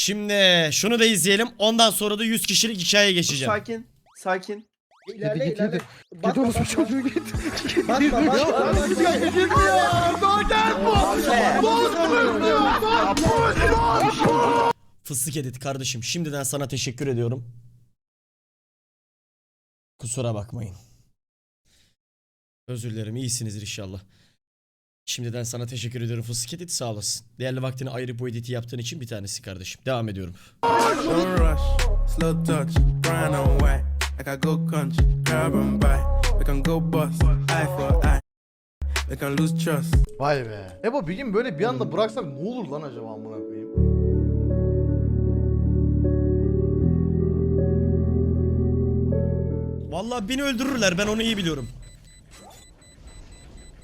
Şimdi şunu da izleyelim. Ondan sonra da 100 kişilik hikayeye geçeceğim. Sakin. Sakin. İlerle git, ilerle. git. Bakma, Git orospu bakma. çocuğu git. Bakma bakma. bakma. Fıstık edit kardeşim. Şimdiden sana teşekkür ediyorum. Kusura bakmayın. Özür dilerim. iyisinizdir inşallah. Şimdiden sana teşekkür ediyorum Fıstık edit. Sağ olasın. Değerli vaktini ayırıp bu editi yaptığın için bir tanesi kardeşim. Devam ediyorum. Don't rush, slow touch, brown on white. Like I go country, grab and buy. We can go bust, eye for eye. We can lose trust. Vay be. Ebo bir gün böyle bir anda bıraksak ne olur lan acaba amına koyayım? Vallahi beni öldürürler. Ben onu iyi biliyorum.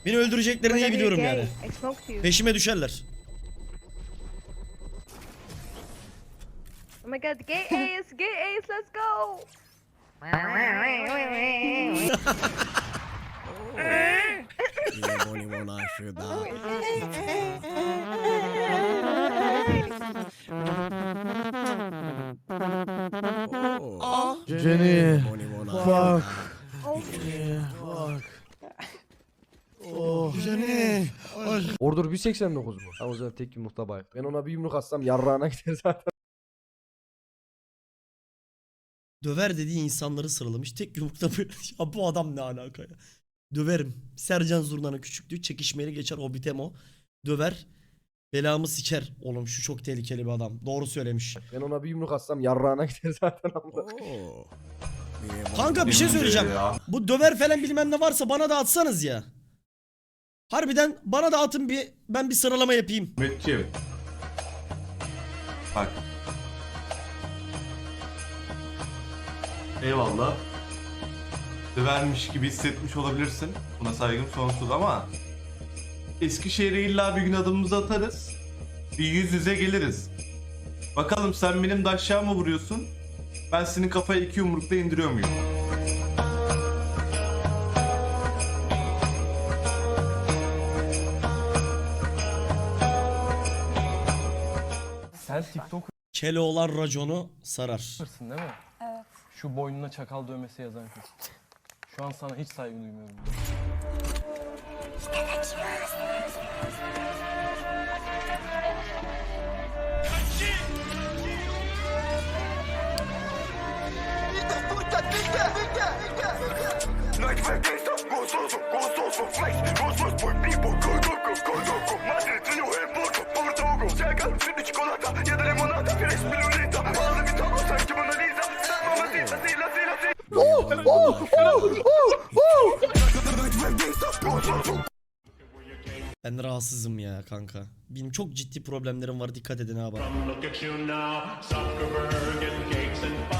Beni öldüreceklerini iyi biliyorum yani. Peşime düşerler. Oh my god, gay ace, gay ace, let's go! Jenny. Fuck. Oh, Fuck. Oh. Jenny. Order 189 mu? Ha o zaman tek yumrukta bay. Ben ona bir yumruk atsam yarrağına gider zaten. Döver dediği insanları sıralamış. Tek yumrukta böyle. Ya bu adam ne alaka ya? Döverim. Sercan Zurna'nın küçüklüğü çekişmeli geçer Hobbitemo. Döver. Belamı siker. Oğlum şu çok tehlikeli bir adam. Doğru söylemiş. Ben ona bir yumruk atsam yarrağına gider zaten amına. Kanka bir şey söyleyeceğim. Bu döver falan bilmem ne varsa bana da atsanız ya. Harbiden bana da atın bir ben bir sıralama yapayım. Mehmetciğim. Bak. Eyvallah. Dövermiş gibi hissetmiş olabilirsin. Buna saygım sonsuz ama Eskişehir'e illa bir gün adımımızı atarız. Bir yüz yüze geliriz. Bakalım sen benim daşşağı mı vuruyorsun? Ben senin kafaya iki yumrukla indiriyor muyum? TikToker'sın Keloğlan raconu sarar. değil mi? Evet. Şu boynuna çakal dövmesi yazan kız. Şu an sana hiç saygı duymuyorum. Ben kanka. Benim çok ciddi problemlerim var. Dikkat edin at you now, Zuckerberg and Gates and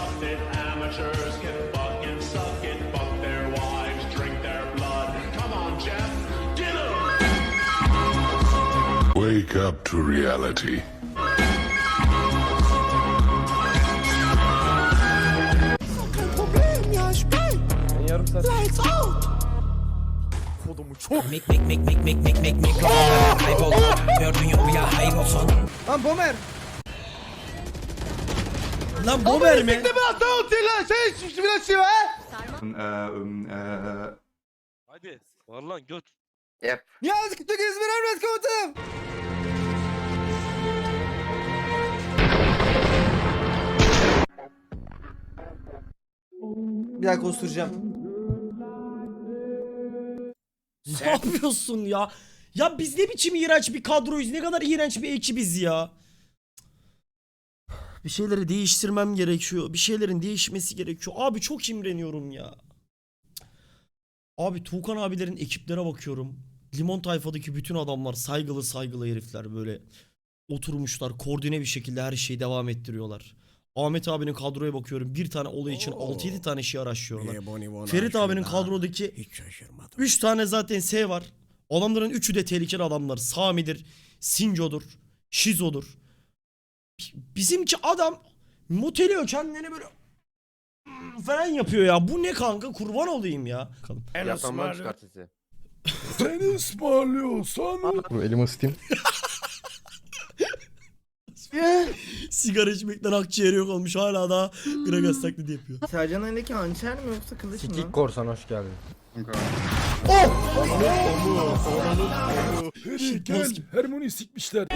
Buffett, amateurs can fuck and suck it, fuck their wives, drink their blood. Come on, Jeff, get 'em! Wake up to reality. Ben yarım saat Lan Bomer. Lan Bober mi? Hadi. Var lan göt. Ya sıkıntı gezmir emret komutanım. Bir dakika osturacağım. Ne yapıyorsun ya? Ya biz ne biçim iğrenç bir kadroyuz? Ne kadar iğrenç bir ekibiz ya? Bir şeyleri değiştirmem gerekiyor. Bir şeylerin değişmesi gerekiyor. Abi çok imreniyorum ya. Abi Tuğkan abilerin ekiplere bakıyorum. Limon tayfadaki bütün adamlar saygılı saygılı herifler böyle oturmuşlar koordine bir şekilde her şeyi devam ettiriyorlar. Ahmet abinin kadroya bakıyorum. Bir tane olay için 6-7 tane şey araştırıyorlar. Ferit abinin kadrodaki 3 tane zaten S var. Adamların üçü de tehlikeli adamlar. Sami'dir, Sinco'dur, Şizo'dur. Bizimki adam moteliyor kendini böyle falan yapıyor ya. Bu ne kanka? Kurban olayım ya. Bakalım. Yakamdan çıkart sesi. Sen ısmarlıyorsan Dur elimi ısıtayım. Sigara içmekten akciğeri yok olmuş hala daha Gragas taklidi yapıyor. Sercan elindeki hançer mi yoksa kılıç mı? Sikik korsan hoş geldin. Shitpost gibi. Harmoni sikmişler.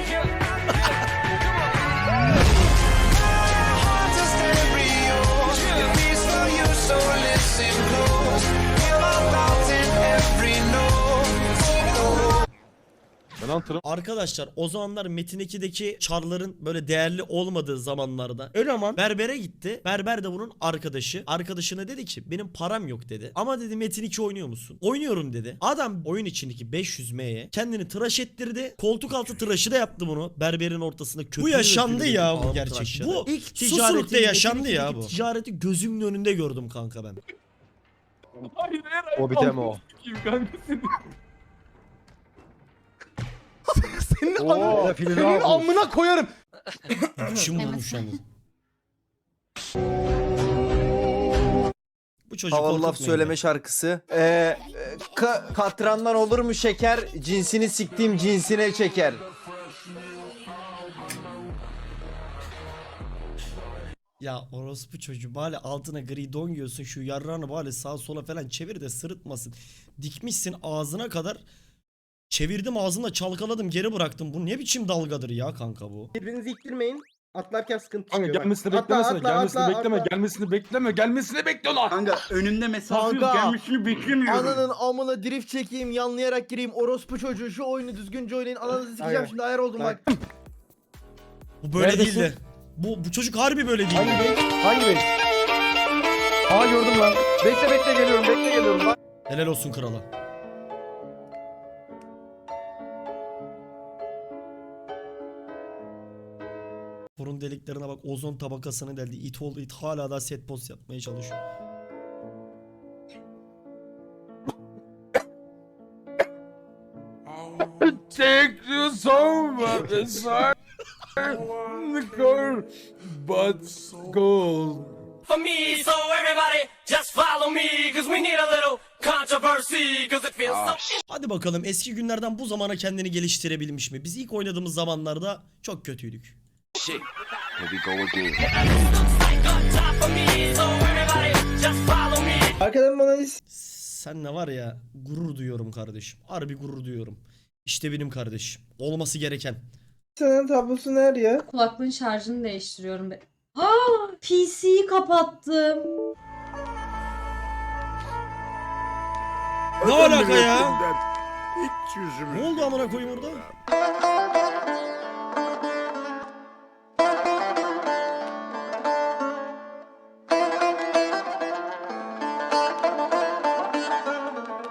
Arkadaşlar o zamanlar Metin 2'deki çarların böyle değerli olmadığı zamanlarda Önaman berbere gitti. Berber de bunun arkadaşı. Arkadaşına dedi ki benim param yok dedi. Ama dedi Metin 2 oynuyor musun? Oynuyorum dedi. Adam oyun içindeki 500 M'ye kendini tıraş ettirdi. Koltuk altı tıraşı da yaptı bunu. Berberin ortasında köpüğü Bu yaşandı ya bu gerçekten. Bu ilk ticarette yaşandı ya bu. Ticareti gözümün önünde gördüm kanka ben. Hayır hayır. O biteme o. Senin Oo, Filiz senin abi. amına koyarım. Şimdi bulmuş yalnız. Bu çocuk Havalı laf korkutmayın söyleme şarkısı. Ee, e, ka- katrandan olur mu şeker? Cinsini siktiğim cinsine çeker. Ya orospu çocuğu bari altına gri don giyiyorsun şu yarrağını bari sağa sola falan çevir de sırıtmasın. Dikmişsin ağzına kadar çevirdim ağzımla çalkaladım geri bıraktım. Bu ne biçim dalgadır ya kanka bu? Birbirinizi iktirmeyin. Atlarken sıkıntı Kanka çıkıyor. bak. gelmesini Atla, beklemesene. atla, gelmesini atla, bekleme. atla. Gelmesini bekleme. Gelmesini bekliyorlar. Kanka önünde mesafe yok. Kanka. Gelmesini beklemiyorum. Ananın amına drift çekeyim, yanlayarak gireyim. Orospu çocuğu şu oyunu düzgünce oynayın. Ananızı sikeceğim Aynen. şimdi ayar oldum bak. Bu böyle Neredesin? değildi. Bu, bu çocuk harbi böyle değil. Hangi bey? Hangi bey? Aa gördüm lan. Bekle bekle geliyorum bekle geliyorum. Bak. Helal olsun krala. Burun deliklerine bak ozon tabakasını deldi. İt oldu it hala da set post yapmaya çalışıyor. Take you somewhere inside the car, but gold. For me, so everybody just follow me, cause we need a little feels so Hadi bakalım eski günlerden bu zamana kendini geliştirebilmiş mi? Biz ilk oynadığımız zamanlarda çok kötüydük. So everybody just follow me. Arkadan bana Sen ne var ya gurur duyuyorum kardeşim. Harbi gurur duyuyorum. İşte benim kardeşim. Olması gereken. senin tablosu nerede ya? Kulaklığın şarjını değiştiriyorum. be- Aa, PC'yi kapattım. Ne alaka ya? Hiç yüzümü. Ne oldu amına koyayım orada?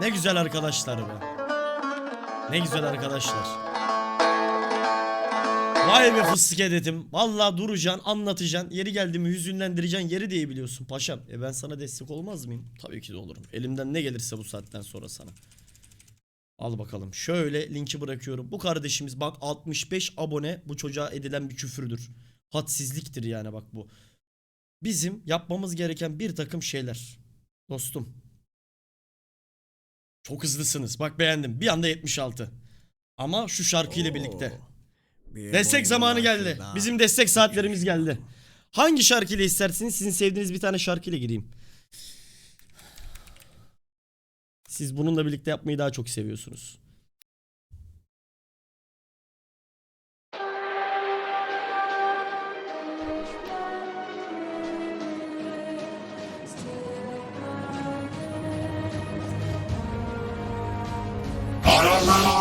Ne güzel arkadaşlar be. Ne güzel arkadaşlar. Vay be fıstık edetim. Vallahi duracaksın, anlatacaksın. Yeri geldi mi hüzünlendireceksin. Yeri diye biliyorsun paşam. E ben sana destek olmaz mıyım? Tabii ki de olurum. Elimden ne gelirse bu saatten sonra sana. Al bakalım. Şöyle linki bırakıyorum. Bu kardeşimiz bak 65 abone bu çocuğa edilen bir küfürdür. Hadsizliktir yani bak bu. Bizim yapmamız gereken bir takım şeyler. Dostum. Çok hızlısınız. Bak beğendim. Bir anda 76. Ama şu şarkıyla birlikte. Destek zamanı geldi. Bizim destek saatlerimiz geldi. Hangi şarkıyla isterseniz sizin sevdiğiniz bir tane şarkıyla gireyim. Siz bununla birlikte yapmayı daha çok seviyorsunuz.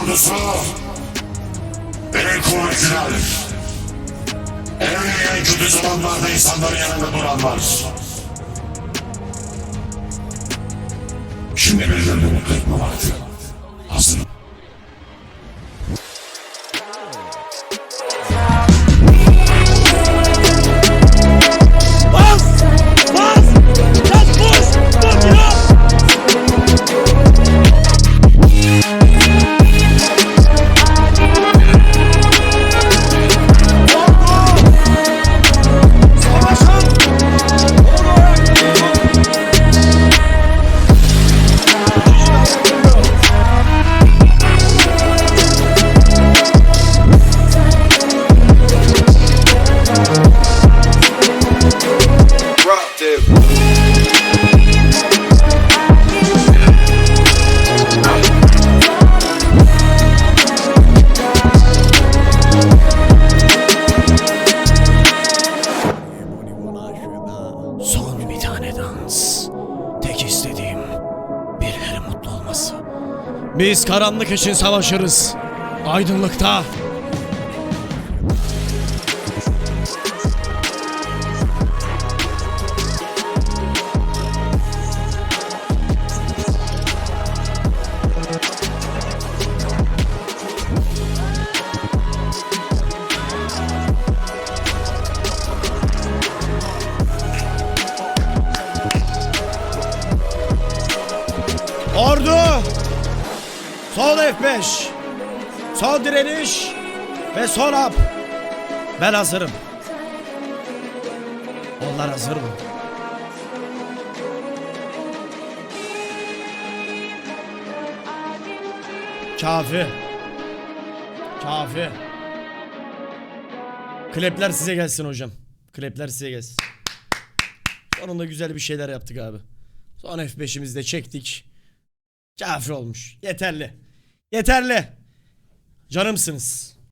Ordusu en kuvvetliler. En en kötü zamanlarda insanların yanında duranlar. Şimdi birilerini mutlu etme vakti. Biz karanlık için savaşırız. Aydınlıkta. F5. Sol direniş. Ve sol up. Ben hazırım. Onlar hazır mı? Kafi. Kafi. Klepler size gelsin hocam. Klepler size gelsin. Sonunda güzel bir şeyler yaptık abi. Son F5'imizi de çektik. Kafi olmuş. Yeterli. Yeterli. Canımsınız.